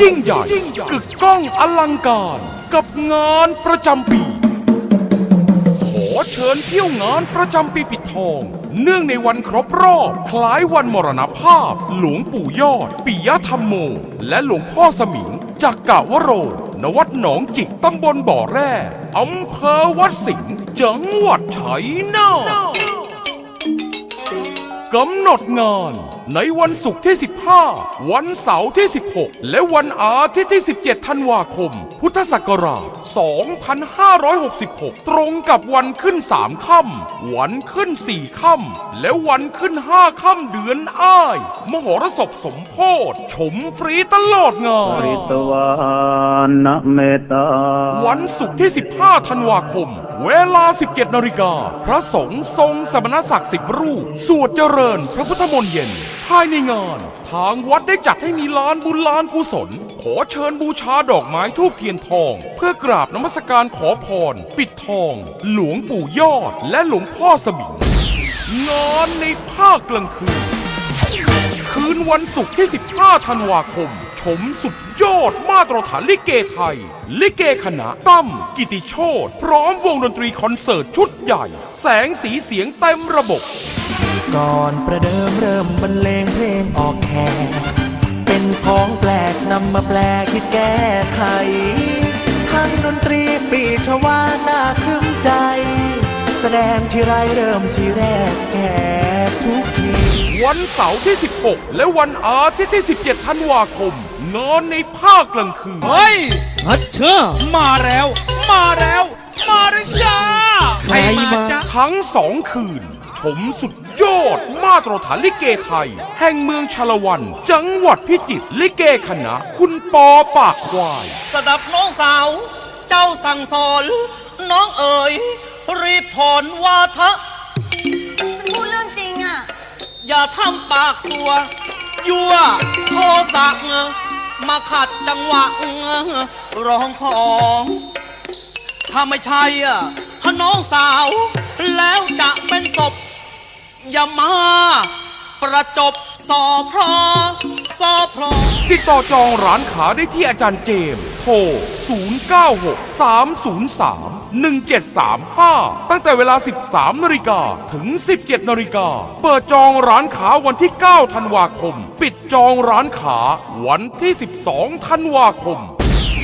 ยิ่งใหญ่กึกก้องอลังการกับงานประจำปี ขอเชิญเที่ยวงานประจำปีปิดทอง เนื่องในวันครบรอบ คล้ายวันมรณภาพ หลวงปู่ยอดปิยธรรมโม และหลวงพ่อสมิงจากกะวโรณวัดหนองจิกตำบลบ่อแร่อำเภอวัดสิงห์จังหวัดชัยนาท กำหนดงาน ในวันศุกร์ที่ 15 วันเสาร์ที่ 16 และวันอาทิตย์ที่ 17 ธันวาคม พุทธศักราช 2566 ตรงกับวันขึ้น 3 ค่ำ วันขึ้น 4 ค่ำ และวันขึ้น 5 ค่ำเดือนอ้าย มหรสพสมโพธชมฟรีตลอดงานริตวานะเมตตาวันศุกร์ที่ 15 ธันวาคม เวลา 17นาฬิกา พระสงฆ์ทรงสมณศักดิ์สิบรูป สวดเจริญพระพุทธมนต์เย็น ภายในงาน ทางวัดได้จัดให้มีลานบุญลานกุศล ขอเชิญบูชาดอกไม้ทูบเทียนทอง เพื่อกราบนมัสการขอพร ปิดทอง หลวงปู่ยอด และหลวงพ่อสมิงงานในภาคกลางคืน คืนวันศุกร์ที่ 15 ธันวาคม ชมสุดยอดมาตรฐานลิเกไทย ลิเกคณะตั้มกิติโชตพร้อมวงดนตรีคอนเสิร์ตชุดใหญ่ แสงสีเสียงเต็มระบบ ก่อนประเดิมเริ่มบรรเลงเพลงออกแขกเป็นของแปลกนำมาแปลคิดแก้ไข ทั้งดนตรีปีชวาน่าครึ้มใจ แสดงที่ไรเริ่มที่แรกแขกทุกที วันเสาร์ที่ 16 และวันอาทิตย์ที่ 17 ธันวาคมงานในภาคกลางคืน เฮ้ยฮัทเชอร์มาแล้ว มาแล้ว มาแล้วจ้าใครมาจ้าทั้งสองคืน ชมสุดยอด มาตรฐานลิเกไทย แห่งเมืองชาละวัน จังหวัดพิจิตรลิเกคณะ คุณปอปากควาย สดับน้องสาว เจ้าสั่งสอน น้องเอ๋ยรีบถอนวาทะ ฉันพูดเรื่องจริงอะ อย่าทำปากสัว ยั่วโทสะมาขัดจังหวะร้องของถ้าไม่ใช่อะถ้าน้องสาว แล้วจะเป็นศพ อย่ามา ประจบสอพรอสอพรอติดต่อจองร้านขาได้ที่อาจารย์เจมส์โทร 096 303 1735 ตั้งแต่เวลา 13นาฬิกาถึง 17นาฬิกา เปิดจองร้านขาวันที่ 9 ธันวาคม ปิดจองร้านขาวันที่ 12 ธันวาคม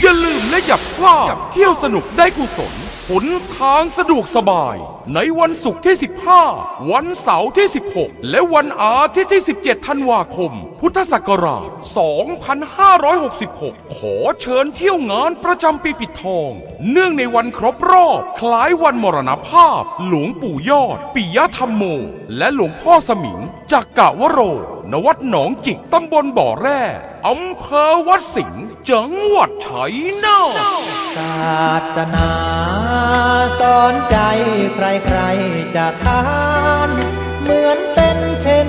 อย่าลืมและอย่าพลาดเที่ยวสนุกได้กุศลหนทางสะดวกสบาย ในวันศุกร์ที่ 15 วันเสาร์ที่ 16 และวันอาทิตย์ที่ 17 ธันวาคม พุทธศักราช 2566 ขอเชิญเที่ยวงานประจำปีปิดทอง เนื่องในวันครบรอบ คล้ายวันมรณภาพ หลวงปู่ยอด ปิยธรรมโม และหลวงพ่อสมิงจากกะวโรณวัดหนองจิก ตำบลบ่อแร่อำเภอวัดสิงห์จังหวัดชัยนาทศาสนา สอนใจใครๆจะทาน เหมือนเป็นเช่น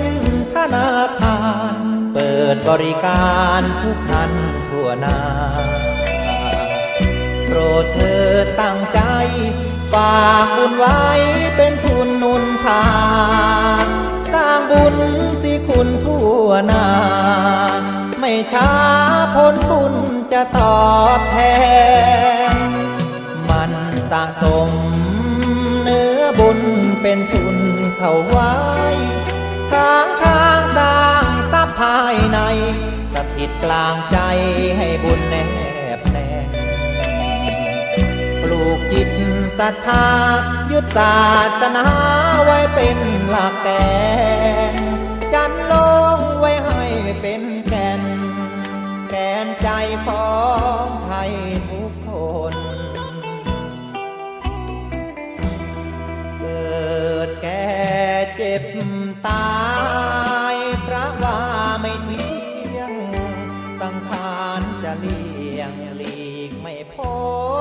ธนาคาร เปิดบริการทุกท่านทั่วหน้าโปรดเธอตั้งใจ ฝากบุญไว้เป็นทุนนุนทานสร้างบุญสิคุณทั่วหน้าไม่ช้าผลบุญจะตอบแทน สะสม เนื้อบุญเป็นทุนเข้าไว้ค้างค้างสร้างทรัพย์ภายในสถิตกลางใจให้บุญแนบแน่ปลูกจิตศรัทธายึดศาสนาไว้เป็นหลักแกนจันลงไว้ให้เป็นแกนแกนใจของ็บตายพระว่าไม่เที่ยง สังขารจะเลี่ยงหลีกไม่พ้น